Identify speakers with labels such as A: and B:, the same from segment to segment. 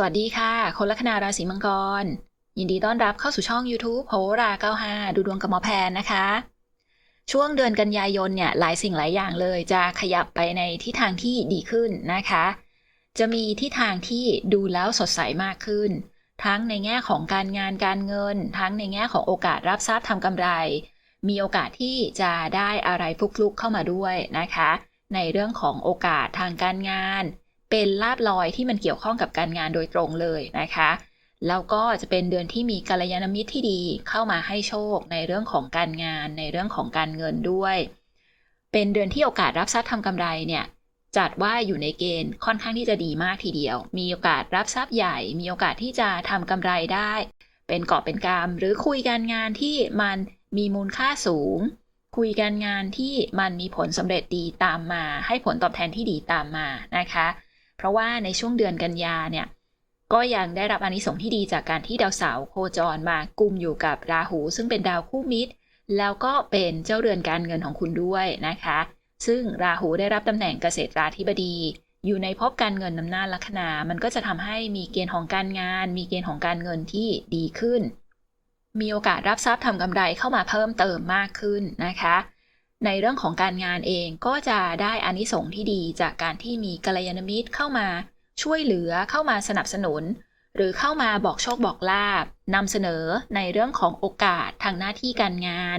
A: สวัสดีค่ะ คนลัคนาราศีมังกร ยินดีต้อนรับเข้าสู่ช่อง YouTube โหรา 95 ดูดวงกับหมอแพนนะคะ ช่วงเดือนกันยายนเนี่ยหลายสิ่งหลายอย่างเลยจะขยับไปในทิศทางที่ดีขึ้นนะคะ จะมีทิศทางที่ดูแล้วสดใสมากขึ้น ทั้งในแง่ของการงานการเงิน ทั้งในแง่ของโอกาสรับทรัพย์ทำกำไร มีโอกาสที่จะได้อะไรฟลุกๆเข้ามาด้วยนะคะ ในเรื่องของโอกาสทางการงาน เป็นลาบลอยที่มันเกี่ยวข้องกับการงานโดยตรงเลยนะคะ แล้วก็จะเป็นเดือนที่มีกัลยาณมิตรที่ดีเข้ามาให้โชคในเรื่องของการงานในเรื่องของการเงินด้วย เป็นเดือนที่โอกาสรับทรัพย์ทำกำไรเนี่ยจัดว่าอยู่ในเกณฑ์ค่อนข้างที่จะดีมากทีเดียว มีโอกาสรับทรัพย์ใหญ่ มีโอกาสที่จะทำกำไรได้ เป็นกอบเป็นกำหรือคุยการงานที่มันมีมูลค่าสูง คุยการงานที่มันมีผลสำเร็จดีตามมา ให้ผลตอบแทนที่ดีตามมานะคะ เพราะว่าในช่วงเดือนกันยาเนี่ยก็ยังได้รับอานิสงส์ที่ดีจากการที่ดาวเสาร์โคจรมากุมอยู่กับราหู ซึ่งเป็นดาวคู่มิตร แล้วก็เป็นเจ้าเรือนการเงินของคุณด้วยนะคะ ซึ่งราหูได้รับตำแหน่งเกษตราธิบดี อยู่ในภพการเงินนำหน้าลัคนา มันก็จะทำให้มีเกณฑ์ของการงาน มีเกณฑ์ของการเงินที่ดีขึ้น มีโอกาสรับทรัพย์ทำกำไรเข้ามาเพิ่มเติมมากขึ้นนะคะ ในเรื่องของการงานเองก็จะได้อานิสงส์ที่ดีจากการที่มีกัลยาณมิตรเข้ามาช่วยเหลือเข้ามาสนับสนุน หรือเข้ามาบอกโชคบอกลาบนำเสนอในเรื่องของโอกาสทางหน้าที่การงาน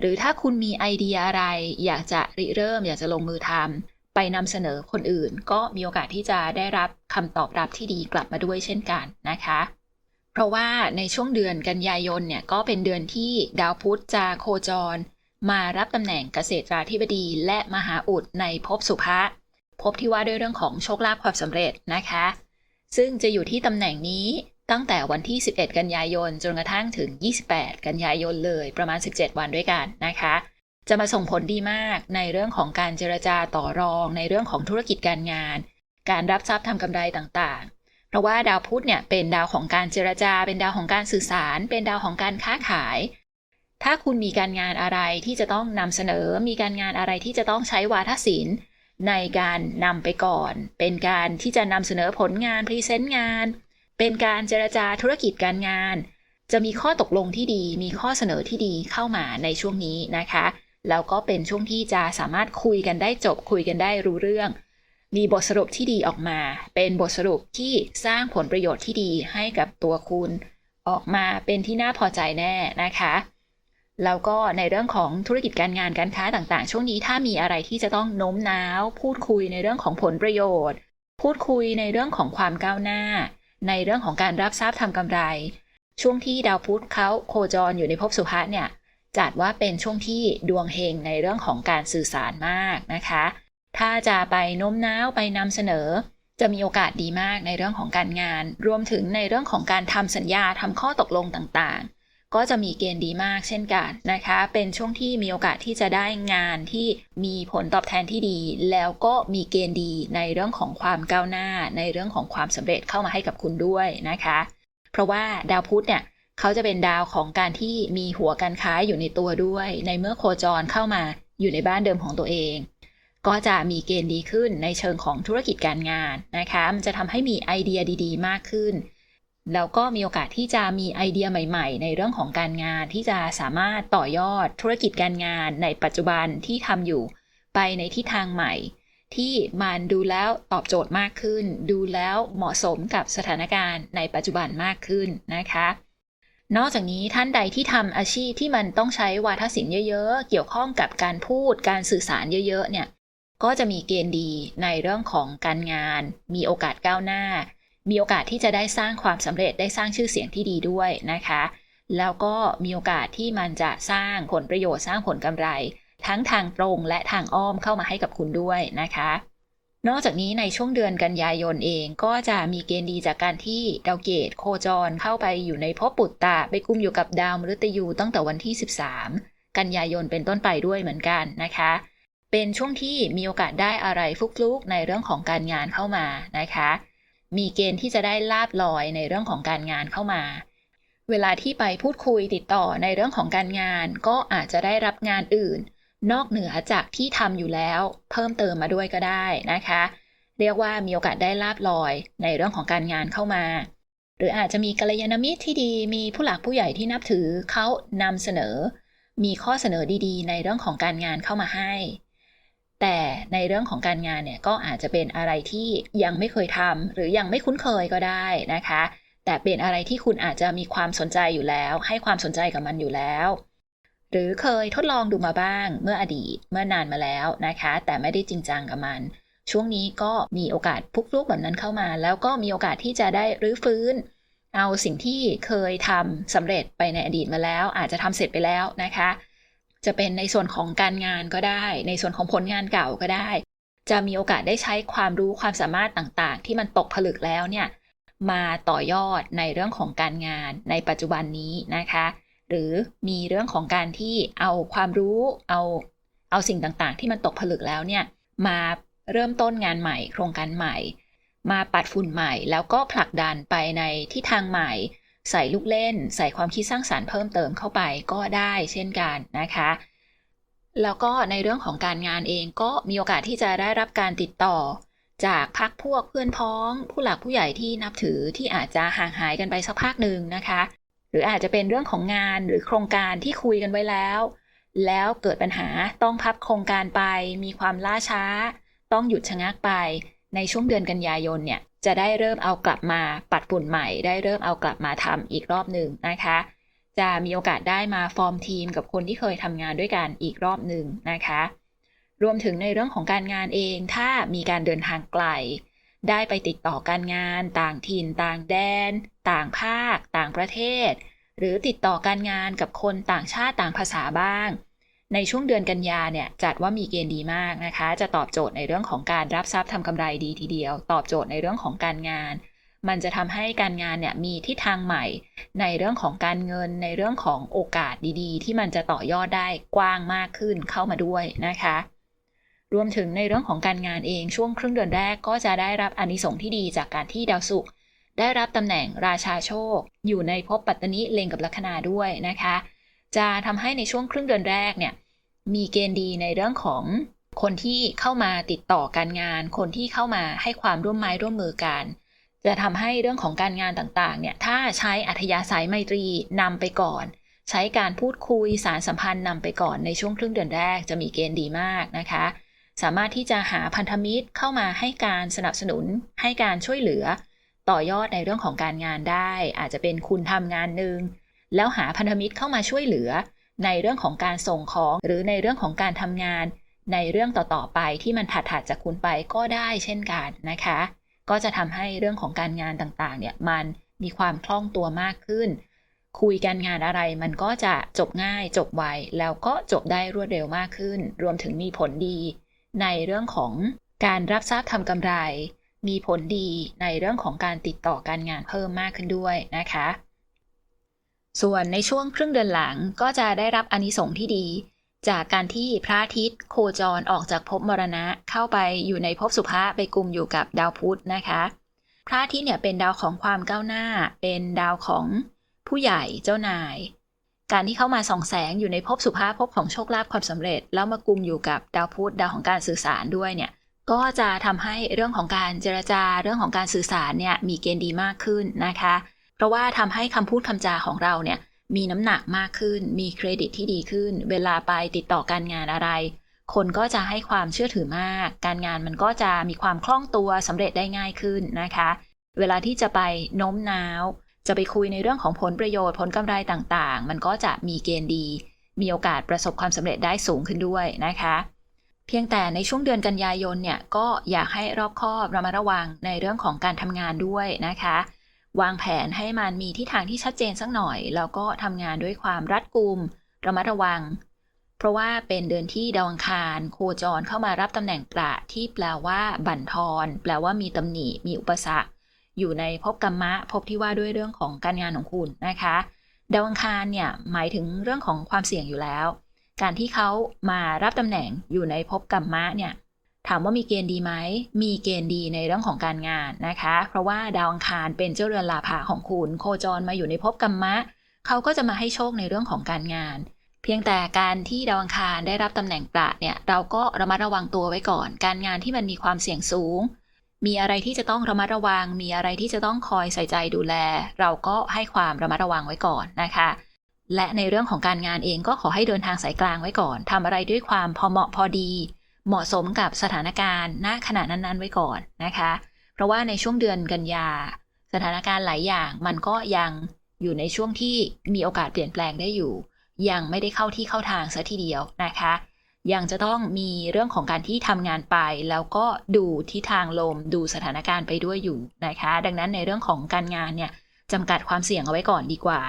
A: หรือถ้าคุณมีไอเดียอะไร อยากจะริเริ่ม อยากจะลงมือทำไปนำเสนอคนอื่น ก็มีโอกาสที่จะได้รับคำตอบรับที่ดีกลับมาด้วยเช่นกันนะคะ เพราะว่าในช่วงเดือนกันยายนเนี่ยก็เป็นเดือนที่ดาวพุธจะโคจร มารับตำแหน่งเกษตราธิบดีและมหาอุดในภพสุภะพบที่ว่าด้วยเรื่องของโชคลาภความสำเร็จนะคะ ซึ่งจะอยู่ที่ตำแหน่งนี้ตั้งแต่วันที่ 11 กันยายน จนกระทั่งถึง 28 กันยายนเลยประมาณ 17 วันด้วยกันนะคะ จะมาส่งผลดีมากในเรื่องของการเจรจาต่อรอง ในเรื่องของธุรกิจการงาน การรับทรัพย์ทำกำไรต่างๆ เพราะว่าดาวพุธเนี่ยเป็นดาวของการเจรจา เป็นดาวของการสื่อสาร เป็นดาวของการค้าขาย ถ้าคุณมีการงานอะไรที่จะต้องนำเสนอ มีการงานอะไรที่จะต้องใช้วาทศิลป์ ในการนำไปก่อน เป็นการที่จะนำเสนอผลงานพรีเซนต์งาน เป็นการเจรจาธุรกิจการงาน จะมีข้อตกลงที่ดี มีข้อเสนอที่ดีเข้ามาในช่วงนี้นะคะ แล้วก็เป็นช่วงที่จะสามารถคุยกันได้จบ คุยกันได้รู้เรื่อง มีบทสรุปที่ดีออกมา เป็นบทสรุปที่สร้างผลประโยชน์ที่ดีให้กับตัวคุณ ออกมาเป็นที่น่าพอใจแน่นะคะ แล้วก็ในเรื่องของธุรกิจการงานการค้าต่างๆ ช่วงนี้ถ้ามีอะไรที่จะต้องโน้มน้าว พูดคุยในเรื่องของผลประโยชน์ พูดคุยในเรื่องของความก้าวหน้า ในเรื่องของการรับทราบทำกำไร ช่วงที่ดาวพุธเขาโคจรอยู่ในภพสุภะเนี่ยจัดว่าเป็นช่วงที่ดวงเฮงในเรื่องของการสื่อสารมากนะคะ ถ้าจะไปโน้มน้าวไปนำเสนอ จะมีโอกาสดีมากในเรื่องของการงาน รวมถึงในเรื่องของการทำสัญญาทำข้อตกลงต่างๆ ก็จะมีเกณฑ์ดีมากเช่นกันนะคะ เป็นช่วงที่มีโอกาสที่จะได้งานที่มีผลตอบแทนที่ดี แล้วก็มีเกณฑ์ดีในเรื่องของความก้าวหน้า ในเรื่องของความสำเร็จเข้ามาให้กับคุณด้วยนะคะ เพราะว่าดาวพุธเนี่ยเขาจะเป็นดาวของการที่มีหัวการค้าอยู่ในตัวด้วย ในเมื่อโคจรเข้ามาอยู่ในบ้านเดิมของตัวเอง ก็จะมีเกณฑ์ดีขึ้นในเชิงของธุรกิจการงานนะคะ มันจะทำให้มีไอเดียดี ๆ มากขึ้น แล้วก็มีโอกาสที่จะมีไอเดียใหม่ ๆ ในเรื่องของการงานที่จะสามารถต่อยอดธุรกิจการงานในปัจจุบันที่ทำอยู่ ไปในทิศทางใหม่ ที่มันดูแล้วตอบโจทย์มากขึ้น ดูแล้วเหมาะสมกับสถานการณ์ในปัจจุบันมากขึ้นนะคะ นอกจากนี้ท่านใดที่ทำอาชีพที่มันต้องใช้วาทศิลป์เยอะๆ เกี่ยวข้องกับการพูดการสื่อสารเยอะๆเนี่ยก็จะมีเกณฑ์ดีในเรื่องของการงาน มีโอกาสก้าวหน้า มีโอกาสที่จะได้สร้างความสำเร็จได้สร้างชื่อเสียงที่ดีด้วยนะคะ แล้วก็มีโอกาสที่มันจะสร้างผลประโยชน์สร้างผลกำไร ทั้งทางตรงและทางอ้อมเข้ามาให้กับคุณด้วยนะคะ นอกจากนี้ในช่วงเดือนกันยายนเองก็จะมีเกณฑ์ดีจากการที่ดาวเกตโคจรเข้าไปอยู่ในภพปุตตะไปกุมอยู่กับดาวมฤตยูตั้งแต่วันที่ 13 กันยายนเป็นต้นไปด้วยเหมือนกันนะคะเป็นช่วงที่มีโอกาสได้อะไรฟลุกๆในเรื่องของการงานเข้ามานะคะ มีเกณฑ์ที่จะได้ลาบลอยในเรื่องของการงานเข้ามา เวลาที่ไปพูดคุยติดต่อในเรื่องของการงาน ก็อาจจะได้รับงานอื่น นอกเหนือจากที่ทำอยู่แล้ว เพิ่มเติมมาด้วยก็ได้นะคะ เรียกว่ามีโอกาสได้ลาบลอยในเรื่องของการงานเข้ามา หรืออาจจะมีกัลยาณมิตรที่ดีมีผู้หลักผู้ใหญ่ที่นับถือเขานำเสนอ มีข้อเสนอดีๆ ในเรื่องของการงานเข้ามาให้ แต่ในเรื่องของการงานเนี่ยก็อาจจะเป็นอะไรที่ยังไม่เคยทำหรือยังไม่คุ้นเคยก็ได้นะคะ แต่เป็นอะไรที่คุณอาจจะมีความสนใจอยู่แล้ว ให้ความสนใจกับมันอยู่แล้ว หรือเคยทดลองดูมาบ้างเมื่ออดีตเมื่อนานมาแล้วนะคะ แต่ไม่ได้จริงจังกับมัน ช่วงนี้ก็มีโอกาสพุกลุกแบบนั้นเข้ามา แล้วก็มีโอกาสที่จะได้รื้อฟื้น เอาสิ่งที่เคยทำสำเร็จไปในอดีตมาแล้ว อาจจะทำเสร็จไปแล้วนะคะ จะเป็นในส่วนของการงานก็ได้ ในส่วนของผลงานเก่าก็ได้ จะมีโอกาสได้ใช้ความรู้ความสามารถต่างๆ ที่มันตกผลึกแล้วเนี่ยมาต่อยอดในเรื่องของการงานในปัจจุบันนี้นะคะ หรือมีเรื่องของการที่เอาความรู้เอาเอาสิ่งต่างๆ ที่มันตกผลึกแล้วเนี่ยมาเริ่มต้นงานใหม่ โครงการใหม่ มาปัดฝุ่นใหม่ แล้วก็ผลักดันไปในที่ทางใหม่ ใส่ลูกเล่น ใส่ความคิดสร้างสารรค์เพิ่มเติมเข้าไปก็ได้เช่นกันนะคะ แล้วก็ในเรื่องของการงานเองก็มีโอกาสที่จะได้รับการติดต่อ จากพักพวกเพื่อนพ้อง ผู้หลักผู้ใหญ่ที่นับถือที่อาจจะห่างหายกันไปสักพักหนึ่งนะคะ หรืออาจจะเป็นเรื่องของงานหรือโครงการที่คุยกันไว้แล้ว แล้วเกิดปัญหาต้องพับโครงการไป มีความล่าช้า ต้องหยุดชะงักไปในช่วงเดือนกันยายนเนี่ย จะได้เริ่มเอากลับมาปัดฝุ่นใหม่ ได้เริ่มเอากลับมาทำอีกรอบหนึ่งนะคะ จะมีโอกาสได้มาฟอร์มทีมกับคนที่เคยทำงานด้วยกันอีกรอบหนึ่งนะคะ รวมถึงในเรื่องของการงานเองถ้ามีการเดินทางไกล ได้ไปติดต่อการงาน ต่างถิ่น ต่างแดน ต่างภาค ต่างประเทศ หรือติดต่อการงานกับคนต่างชาติต่างภาษาบ้าง ในช่วงเดือนกันยาเนี่ยจัดว่ามีเกณฑ์ดีมากนะคะ จะตอบโจทย์ในเรื่องของการรับทรัพย์ทำกำไรดีทีเดียว ตอบโจทย์ในเรื่องของการงาน มันจะทำให้การงานเนี่ยมีทิศทางใหม่ ในเรื่องของการเงิน ในเรื่องของโอกาสดีๆ ที่มันจะต่อยอดได้กว้างมากขึ้นเข้ามาด้วยนะคะรวมถึงในเรื่องของการงานเองช่วงครึ่งเดือนแรกก็จะได้รับอานิสงส์ที่ดีจากการที่ดาวศุกร์ได้รับตำแหน่งราชาโชค อยู่ในภพปัตตนิเลงกับลัคนาด้วยนะคะ จะทำให้ในช่วงครึ่งเดือนแรกเนี่ยมีเกณฑ์ดีในเรื่องของคนที่เข้ามาติดต่อการงาน คนที่เข้ามาให้ความร่วมไม้ร่วมมือกัน จะทำให้เรื่องของการงานต่างๆ เนี่ยถ้าใช้อัธยาศัยไมตรีนำไปก่อน ใช้การพูดคุยสารสัมพันธ์นำไปก่อนในช่วงครึ่งเดือนแรกจะมีเกณฑ์ดีมากนะคะ สามารถที่จะหาพันธมิตรเข้ามาให้การสนับสนุน ให้การช่วยเหลือ ต่อยอดในเรื่องของการงานได้ อาจจะเป็นคุณทำงานหนึ่ง แล้วหาพันธมิตรเข้ามาช่วยเหลือ ในเรื่องของการส่งของหรือในเรื่องของการทำงาน ในเรื่องต่อๆไปที่มันถัดๆจากคุณไปก็ได้เช่นกันนะคะ ก็จะทำให้เรื่องของการงานต่างๆ เนี่ยมันมีความคล่องตัวมากขึ้น คุยกันงานอะไรมันก็จะจบง่ายจบไวแล้วก็จบได้รวดเร็วมากขึ้น รวมถึงมีผลดี ในเรื่องของการรับทราบทำกำไร มีผลดีในเรื่องของการติดต่อการงานเพิ่มมากขึ้นด้วยนะคะ ส่วนในช่วงครึ่งเดือนหลังก็จะได้รับอานิสงส์ที่ดี จากการที่พระอาทิตย์โคจรออกจากภพมรณะเข้าไปอยู่ในภพสุภะไปกลุ่มอยู่กับดาวพุธนะคะ พระอาทิตย์เนี่ยเป็นดาวของความก้าวหน้า เป็นดาวของผู้ใหญ่เจ้านาย การที่เข้ามาส่องแสงอยู่ในภพสุภาพภพของโชคลาภความสำเร็จ แล้วมากลุ่มอยู่กับดาวพุธดาวของการสื่อสารด้วยเนี่ยก็จะทำให้เรื่องของการเจรจาเรื่องของการสื่อสารเนี่ยมีเกณฑ์ดีมากขึ้นนะคะ เพราะว่าทำให้คำพูดคำจาของเราเนี่ยมีน้ำหนักมากขึ้น มีเครดิตที่ดีขึ้น เวลาไปติดต่อการงานอะไร คนก็จะให้ความเชื่อถือมาก การงานมันก็จะมีความคล่องตัวสำเร็จได้ง่ายขึ้นนะคะ เวลาที่จะไปโน้มน้าว จะไปคุยในเรื่องของผลประโยชน์ผลกำไรต่างๆ มันก็จะมีเกณฑ์ดี มีโอกาสประสบความสำเร็จได้สูงขึ้นด้วยนะคะ เพียงแต่ในช่วงเดือนกันยายนเนี่ยก็อยากให้รอบคอบระมัดระวังในเรื่องของการทำงานด้วยนะคะ วางแผนให้มันมีทิศทางที่ชัดเจนสักหน่อย แล้วก็ทำงานด้วยความรัดกุม ระมัดระวัง เพราะว่าเป็นเดือนที่ดาวอังคาร โคจรเข้ามารับตำแหน่งประที่แปลว่า บั่นทอน แปลว่ามีตำหนิ มีอุปสรรค อยู่ในภพกรรมะภพที่ว่าด้วยเรื่องของการงานของคุณนะคะดาวอังคารเนี่ยหมายถึงเรื่องของความเสี่ยงอยู่แล้ว การที่เขามารับตำแหน่งอยู่ในภพกรรมะเนี่ย ถามว่ามีเกณฑ์ดีไหม มีเกณฑ์ดีในเรื่องของการงานนะคะ เพราะว่าดาวอังคารเป็นเจ้าเรือนลาภะของคุณ โคจรมาอยู่ในภพกรรมะ เขาก็จะมาให้โชคในเรื่องของการงาน เพียงแต่การที่ดาวอังคารได้รับตำแหน่งประเนี่ยเราก็ระมัดระวังตัวไว้ก่อน การงานที่มันมีความเสี่ยงสูง มีอะไรที่จะต้องระมัดระวัง มีอะไรที่จะต้องคอยใส่ใจดูแล เราก็ให้ความระมัดระวังไว้ก่อนนะคะและในเรื่องของการงานเองก็ขอให้เดินทางสายกลางไว้ก่อนทำอะไรด้วยความพอเหมาะพอดี เหมาะสมกับสถานการณ์ณขณะนั้นๆ ไว้ก่อนนะคะ เพราะว่าในช่วงเดือนกันยา สถานการณ์หลายอย่างมันก็ยังอยู่ในช่วงที่มีโอกาสเปลี่ยนแปลงได้อยู่ ยังไม่ได้เข้าที่เข้าทางซะทีเดียวนะคะ ยังจะต้องมีเรื่องของการที่ทำงานไป แล้วก็ดูทิศทางลมดูสถานการณ์ไปด้วยอยู่นะคะ ดังนั้นในเรื่องของการงานเนี่ยจำกัดความเสี่ยงเอาไว้ก่อนดีกว่า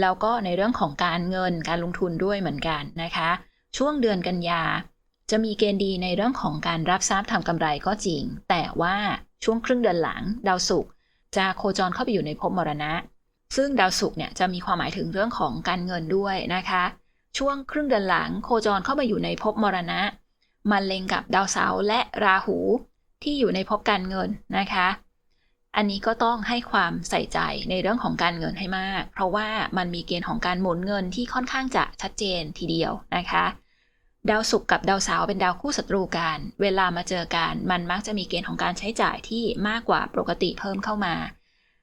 A: แล้วก็ในเรื่องของการเงินการลงทุนด้วยเหมือนกันนะคะ ช่วงเดือนกันยา จะมีเกณฑ์ดีในเรื่องของการรับทรัพย์ทำกำไรก็จริง แต่ว่าช่วงครึ่งเดือนหลัง ดาวศุกร์จะโคจรเข้าไปอยู่ในภพมรณะ ซึ่งดาวศุกร์เนี่ยจะมีความหมายถึงเรื่องของการเงินด้วยนะคะ ช่วงครึ่งเดือนหลังโคจรเข้ามาอยู่ในภพมรณะ มันเล็งกับดาวเสาร์และราหูที่อยู่ในภพการเงินนะคะ อันนี้ก็ต้องให้ความใส่ใจในเรื่องของการเงินให้มาก เพราะว่ามันมีเกณฑ์ของการหมุนเงินที่ค่อนข้างจะชัดเจนทีเดียวนะคะ ดาวศุกร์กับดาวเสาร์เป็นดาวคู่ศัตรูกัน เวลามาเจอกัน มันมักจะมีเกณฑ์ของการใช้จ่ายที่มากกว่าปกติเพิ่มเข้ามา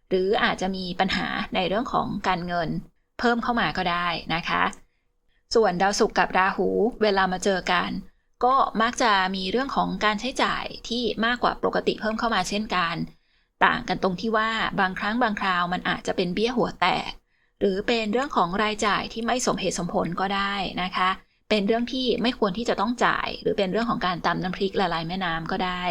A: หรืออาจจะมีปัญหาในเรื่องของการเงิน เพิ่มเข้ามาก็ได้นะคะ ส่วนดาวศุกร์กับราหู เวลามาเจอกัน ก็มักจะมีเรื่องของการใช้จ่ายที่มากกว่าปกติเพิ่มเข้ามาเช่นกัน ต่างกันตรงที่ว่าบางครั้งบางคราวมันอาจจะเป็นเบี้ยหัวแตก หรือเป็นเรื่องของรายจ่ายที่ไม่สมเหตุสมผลก็ได้นะคะ เป็นเรื่องที่ไม่ควรที่จะต้องจ่าย หรือเป็นเรื่องของการตำน้ำพริกละลายแม่น้ำก็ได้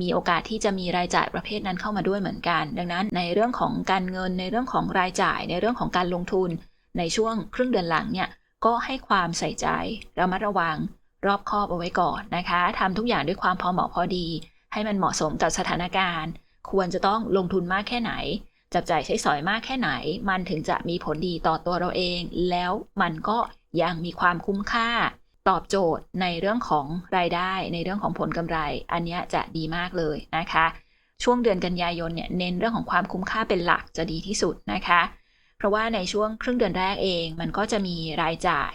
A: มีโอกาสที่จะมีรายจ่ายประเภทนั้นเข้ามาด้วยเหมือนกัน ดังนั้นในเรื่องของการเงินในเรื่องของรายจ่าย ในเรื่องของการลงทุน ในช่วงครึ่งเดือนหลังเนี่ยก็ให้ความใส่ใจระมัดระวังรอบคอบเอาไว้ก่อนนะคะทำทุกอย่างด้วยความพอเหมาะพอดี ให้มันเหมาะสมกับสถานการณ์ ควรจะต้องลงทุนมากแค่ไหน จับจ่ายใช้สอยมากแค่ไหน มันถึงจะมีผลดีต่อตัวเราเอง แล้วมันก็ ยังมีความคุ้มค่า ตอบโจทย์ในเรื่องของรายได้ในเรื่องของผลกำไร อันนี้จะดีมากเลยนะคะ ช่วงเดือนกันยายนเนี่ยเน้นเรื่องของความคุ้มค่าเป็นหลักจะดีที่สุดนะคะ เพราะว่าในช่วงครึ่งเดือนแรกเอง มันก็จะมีรายจ่าย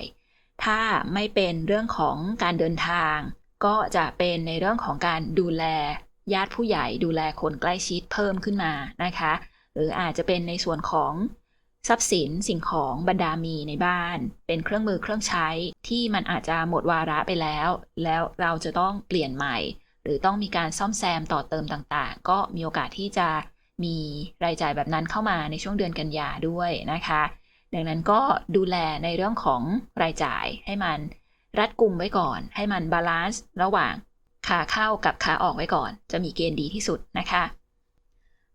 A: ถ้าไม่เป็นเรื่องของการเดินทาง ก็จะเป็นในเรื่องของการดูแลญาติผู้ใหญ่ดูแลคนใกล้ชิดเพิ่มขึ้นมานะคะ หรืออาจจะเป็นในส่วนของ ทรัพย์สินสิ่งของบรรดามีในบ้าน เป็นเครื่องมือเครื่องใช้ที่มันอาจจะหมดวาระไปแล้ว แล้วเราจะต้องเปลี่ยนใหม่ หรือต้องมีการซ่อมแซมต่อเติมต่างๆ ก็มีโอกาสที่จะมีรายจ่ายแบบนั้นเข้ามาในช่วงเดือนกันยาด้วยนะคะ ดังนั้นก็ดูแลในเรื่องของรายจ่ายให้มันรัดกุมไว้ก่อน ให้มันบาลานซ์ระหว่างขาเข้ากับขาออกไว้ก่อน จะมีเกณฑ์ดีที่สุดนะคะ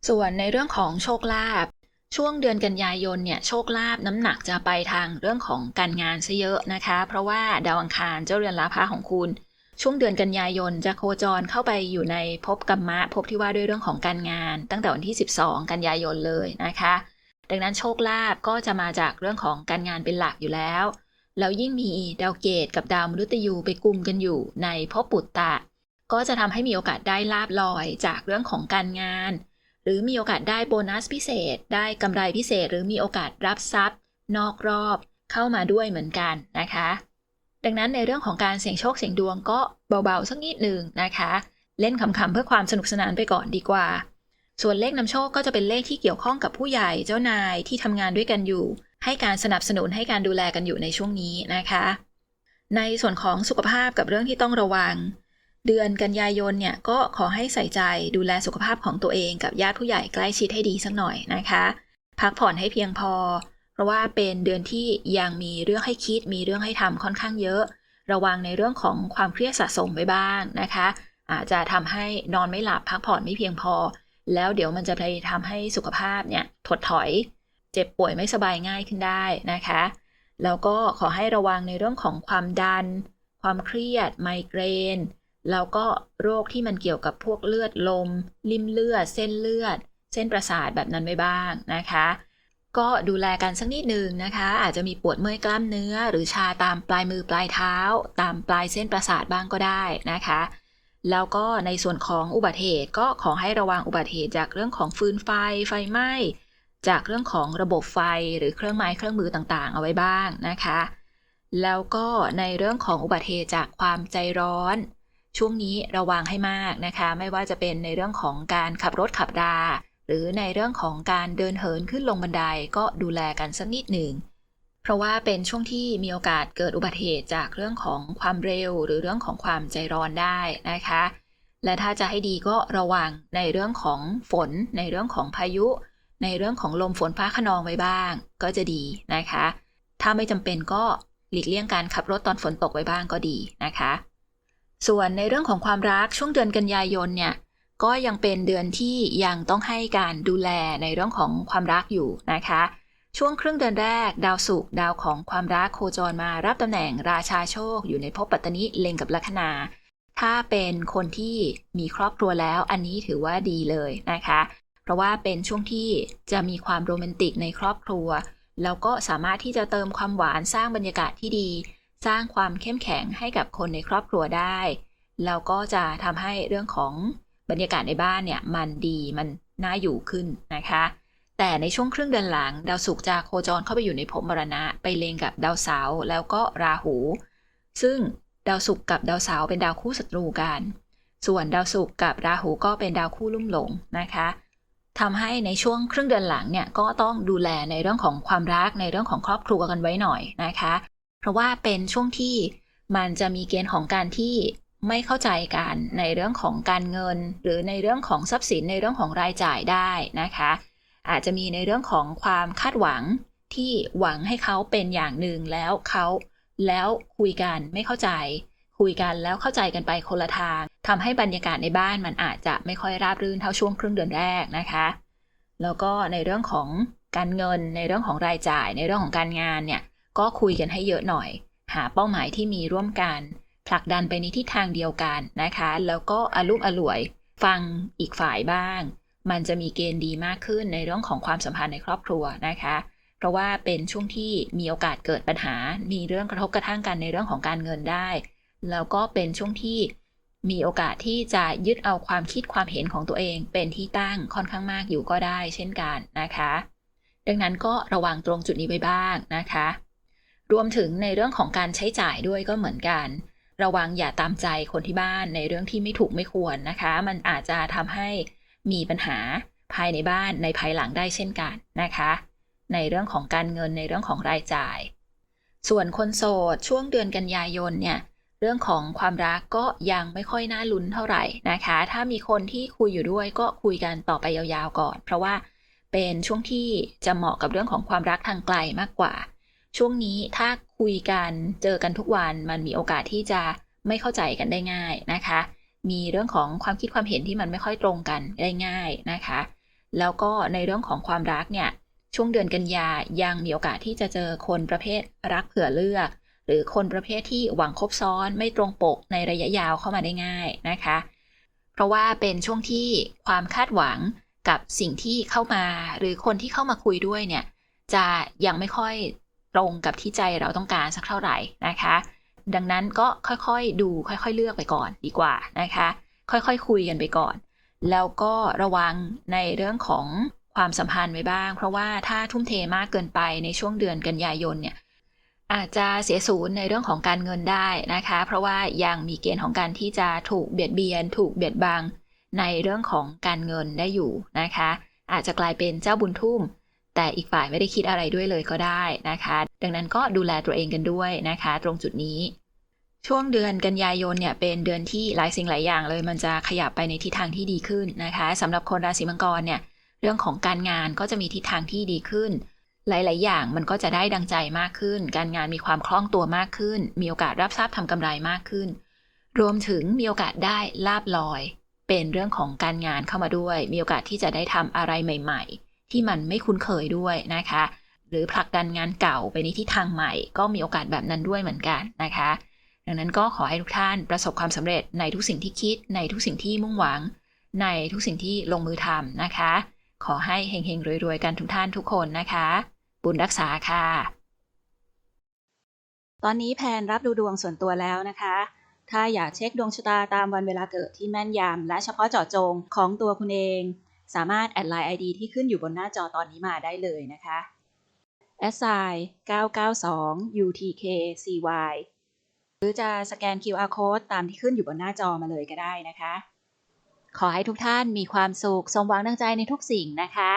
A: ส่วนในเรื่องของโชคลาภ ช่วงเดือนกันยายนเนี่ยโชคลาภน้ำหนักจะไปทางเรื่องของการงานซะเยอะนะคะ เพราะว่าดาวอังคารเจ้าเรือนลาภะของคุณ ช่วงเดือนกันยายนจะโคจรเข้าไปอยู่ในภพกรรมะภพที่ว่าด้วยเรื่องของการงาน ตั้งแต่วันที่ 12 กันยายนเลยนะคะ ดังนั้นโชคลาภก็จะมาจากเรื่องของการงานเป็นหลักอยู่แล้วแล้วยิ่งมีดาวเกตกับดาวมฤตยูไปกลุ่มกันอยู่ในภพปุตตะ ก็จะทำให้มีโอกาสได้ลาบลอยจากเรื่องของการงาน หรือมีโอกาสได้โบนัสพิเศษ ได้กำไรพิเศษ หรือมีโอกาสรับทรัพย์ นอกรอบเข้ามาด้วยเหมือนกันนะคะ ดังนั้นในเรื่องของการเสี่ยงโชคเสี่ยงดวงก็เบาๆสักนิดหนึ่งนะคะ เล่นขำๆเพื่อความสนุกสนานไปก่อนดีกว่า ส่วนเลขนำโชคก็จะเป็นเลขที่เกี่ยวข้องกับผู้ใหญ่เจ้านายที่ทำงานด้วยกันอยู่ ให้การสนับสนุนให้การดูแลกันอยู่ในช่วงนี้นะคะ ในส่วนของสุขภาพกับเรื่องที่ต้องระวัง เดือนกันยายนเนี่ยก็ขอให้ใส่ใจดูแลสุขภาพของตัวเองกับญาติผู้ใหญ่ใกล้ชิดให้ดีสักหน่อยนะคะ พักผ่อนให้เพียงพอ เพราะว่าเป็นเดือนที่ยังมีเรื่องให้คิดมีเรื่องให้ทำค่อนข้างเยอะ ระวังในเรื่องของความเครียดสะสมไว้บ้างนะคะ อาจจะทำให้นอนไม่หลับพักผ่อนไม่เพียงพอ แล้วเดี๋ยวมันจะไปทำให้สุขภาพเนี่ยถดถอย เจ็บป่วยไม่สบายง่ายขึ้นได้นะคะ แล้วก็ขอให้ระวังในเรื่องของความดัน ความเครียด ไมเกรน แล้วก็โรคที่มันเกี่ยวกับพวกเลือดลม ลิ่มเลือด เส้นเลือด เส้นประสาทแบบนั้นไว้บ้างนะคะ ก็ดูแลกันสักนิดหนึ่งนะคะ อาจจะมีปวดเมื่อยกล้ามเนื้อ หรือชาตามปลายมือปลายเท้า ตามปลายเส้นประสาทบ้างก็ได้นะคะ แล้วก็ในส่วนของอุบัติเหตุก็ขอให้ระวังอุบัติเหตุจากเรื่องของฟืนไฟไฟไหม้จากเรื่องของระบบไฟหรือเครื่องไม้เครื่องมือต่างๆ เอาไว้บ้างนะคะ แล้วก็ในเรื่องของอุบัติเหตุจากความใจร้อน ช่วงนี้ระวังให้มากนะคะ ไม่ว่าจะเป็นในเรื่องของการขับรถขับรา หรือในเรื่องของการเดินเหินขึ้นลงบันไดก็ดูแลกันสักนิดหนึ่งเพราะว่าเป็นช่วงที่มีโอกาสเกิดอุบัติเหตุจากเรื่องของความเร็ว หรือเรื่องของความใจร้อนได้นะคะ และถ้าจะให้ดีก็ระวังในเรื่องของฝน ในเรื่องของพายุ ในเรื่องของลมฝนฟ้าขนองไว้บ้าง ก็จะดีนะคะ ถ้าไม่จำเป็นก็หลีกเลี่ยงการขับรถตอนฝนตกไว้บ้างก็ดีนะคะ ส่วนในเรื่องของความรักช่วงเดือนกันยายนเนี่ยก็ยังเป็นเดือนที่ยังต้องให้การดูแลในเรื่องของความรักอยู่นะคะ ช่วงครึ่งเดือนแรก ดาวศุกร์ดาวของความรักโคจรมารับตำแหน่งราชาโชค อยู่ในภพปัตตนิเล็งกับลัคนา ถ้าเป็นคนที่มีครอบครัวแล้วอันนี้ถือว่าดีเลยนะคะ เพราะว่าเป็นช่วงที่จะมีความโรแมนติกในครอบครัว แล้วก็สามารถที่จะเติมความหวานสร้างบรรยากาศที่ดี สร้างความเข้มแข็งให้กับคนในครอบครัวได้แล้วก็จะทำให้เรื่องของบรรยากาศในบ้านเนี่ยมันดีมันน่าอยู่ขึ้นนะคะ แต่ในช่วงครึ่งเดือนหลัง ดาวศุกร์จะโคจรเข้าไปอยู่ในภพมรณะ ไปเลงกับดาวเสาร์แล้วก็ราหู ซึ่งดาวศุกร์กับดาวเสาร์เป็นดาวคู่ศัตรูกัน ส่วนดาวศุกร์กับราหูก็เป็นดาวคู่ลุ่มหลงนะคะทำให้ในช่วงครึ่งเดือนหลังเนี่ยก็ต้องดูแลในเรื่องของความรักในเรื่องของครอบครัวกันไว้หน่อยนะคะ เพราะว่าเป็นช่วงที่มันจะมีเกณฑ์ของการที่ไม่เข้าใจกันในเรื่องของการเงิน หรือในเรื่องของทรัพย์สินในเรื่องของรายจ่ายได้นะคะ อาจจะมีในเรื่องของความคาดหวังที่หวังให้เขาเป็นอย่างหนึ่งแล้วเขาแล้วคุยกันไม่เข้าใจ คุยกันแล้วเข้าใจกันไปคนละทางทำให้บรรยากาศในบ้านมันอาจจะไม่ค่อยราบรื่นเท่าช่วงครึ่งเดือนแรกนะคะ แล้วก็ในเรื่องของการเงินในเรื่องของรายจ่ายในเรื่องของการงานเนี่ย ก็คุยกันให้เยอะหน่อย หาเป้าหมายที่มีร่วมกัน ผลักดันไปในทิศทางเดียวกันนะคะ แล้วก็อารมอร่วย ฟังอีกฝ่ายบ้าง มันจะมีเกณฑ์ดีมากขึ้นในเรื่องของความสัมพันธ์ในครอบครัวนะคะ เพราะว่าเป็นช่วงที่มีโอกาสเกิดปัญหา มีเรื่องกระทบกระทั่งกันในเรื่องของการเงินได้ แล้วก็เป็นช่วงที่มีโอกาสที่จะยึดเอาความคิดความเห็นของตัวเอง เป็นที่ตั้งค่อนข้างมากอยู่ก็ได้ เช่นกันนะคะ ดังนั้นก็ระวังตรงจุดนี้ไว้บ้างนะคะ รวมถึงในเรื่องของการใช้จ่ายด้วยก็เหมือนกัน ระวังอย่าตามใจคนที่บ้านในเรื่องที่ไม่ถูกไม่ควรนะคะ มันอาจจะทำให้มีปัญหาภายในบ้านในภายหลังได้เช่นกันนะคะ ในเรื่องของการเงินในเรื่องของรายจ่าย ส่วนคนโสดช่วงเดือนกันยายนเนี่ยเรื่องของความรักก็ยังไม่ค่อยน่าลุ้นเท่าไหร่นะคะ ถ้ามีคนที่คุยอยู่ด้วยก็คุยกันต่อไปยาวๆก่อน เพราะว่าเป็นช่วงที่จะเหมาะกับเรื่องของความรักทางไกลมากกว่า ช่วงนี้ถ้าคุยกันเจอกันทุกวันมันมีโอกาสที่จะไม่เข้าใจกันได้ง่ายนะคะ มีเรื่องของความคิดความเห็นที่มันไม่ค่อยตรงกันได้ง่ายนะคะ แล้วก็ในเรื่องของความรักเนี่ยช่วงเดือนกันยายังมีโอกาสที่จะเจอคนประเภทรักเผื่อเลือก หรือคนประเภทที่หวังคบซ้อนไม่ตรงปกในระยะยาวเข้ามาได้ง่ายนะคะ เพราะว่าเป็นช่วงที่ความคาดหวังกับสิ่งที่เข้ามา หรือคนที่เข้ามาคุยด้วยเนี่ยจะยังไม่ค่อย ตรงกับที่ใจเราต้องการสักเท่าไหร่นะคะ ดังนั้นก็ค่อยๆดูค่อยๆเลือกไปก่อนดีกว่านะคะ ค่อยๆคคุยกันไปก่อน แล้วก็ระวังในเรื่องของความสัมพันธ์ไว้บ้าง เพราะว่าถ้าทุ่มเทมากเกินไปในช่วงเดือนกันยายนเนี่ยอาจจะเสียศูนย์ในเรื่องของการเงินได้นะคะ เพราะว่ายังมีเกณฑ์ของการที่จะถูกเบียดเบียน ถูกเบียดบังในเรื่องของการเงินได้อยู่นะคะ อาจจะกลายเป็นเจ้าบุญทุ่ม แต่อีกฝ่ายไม่ได้คิดอะไรด้วยเลยก็ได้นะคะ ดังนั้นก็ดูแลตัวเองกันด้วยนะคะ ตรงจุดนี้ ช่วงเดือนกันยายนเนี่ยเป็นเดือนที่หลายสิ่งหลายอย่างเลย มันจะขยับไปในทิศทางที่ดีขึ้นนะคะสำหรับคนราศีมังกรเนี่ยเรื่องของการงานก็จะมีทิศทางที่ดีขึ้น หลาย ๆ อย่างมันก็จะได้ดังใจมากขึ้น การงานมีความคล่องตัวมากขึ้น มีโอกาสรับทราบทำกำไรมากขึ้น รวมถึงมีโอกาสได้ลาบลอย เป็นเรื่องของการงานเข้ามาด้วย มีโอกาสที่จะได้ทำอะไรใหม่ ๆ ที่มันไม่คุ้นเคยด้วยนะคะ หรือผลักดันงานเก่าไปในทิศทางใหม่ ก็มีโอกาสแบบนั้นด้วยเหมือนกันนะคะ ดังนั้นก็ขอให้ทุกท่านประสบความสำเร็จในทุกสิ่งที่คิด ในทุกสิ่งที่มุ่งหวัง ในทุกสิ่งที่ลงมือทำนะคะ ขอให้เฮงๆรวยๆกันทุกท่านทุกคนนะคะ บุญรักษาค่ะ ตอนนี้แพนรับดูดวงส่วนตัวแล้วนะคะถ้าอยากเช็คดวงชะตาตามวันเวลาเกิดที่แม่นยำและเฉพาะเจาะจงของตัวคุณเอง สามารถแอดไลน์ ID ที่ขึ้นอยู่บนหน้าจอตอนนี้มาได้เลยนะคะ s i 992 UTKCY หรือจะสแกน QR code ตามที่ขึ้นอยู่บนหน้าจอมาเลยก็ได้นะคะ ขอให้ทุกท่านมีความสุข สมหวังดังใจในทุกสิ่งนะคะ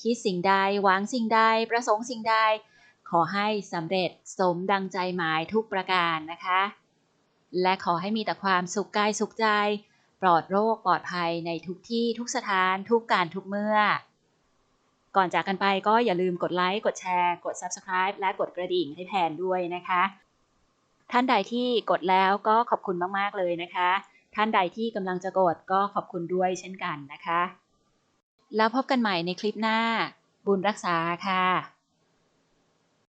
A: คิดสิ่งใด หวังสิ่งใด ประสงค์สิ่งใด ขอให้สำเร็จสมดังใจหมายทุกประการนะคะ และขอให้มีแต่ความสุขกายสุขใจ ปลอดโรคปลอดภัยในทุกที่ทุกสถานทุกการทุกเมื่อ ก่อนจากกันไปก็อย่าลืมกดไลค์กดแชร์ กด Subscribe และกดกระดิ่งให้แทนด้วยนะคะ ท่านใดที่กดแล้วก็ขอบคุณมากๆเลยนะคะ ท่านใดที่กำลังจะกดก็ขอบคุณด้วยเช่นกันนะคะ แล้วพบกันใหม่ในคลิปหน้า บุญรักษาค่ะ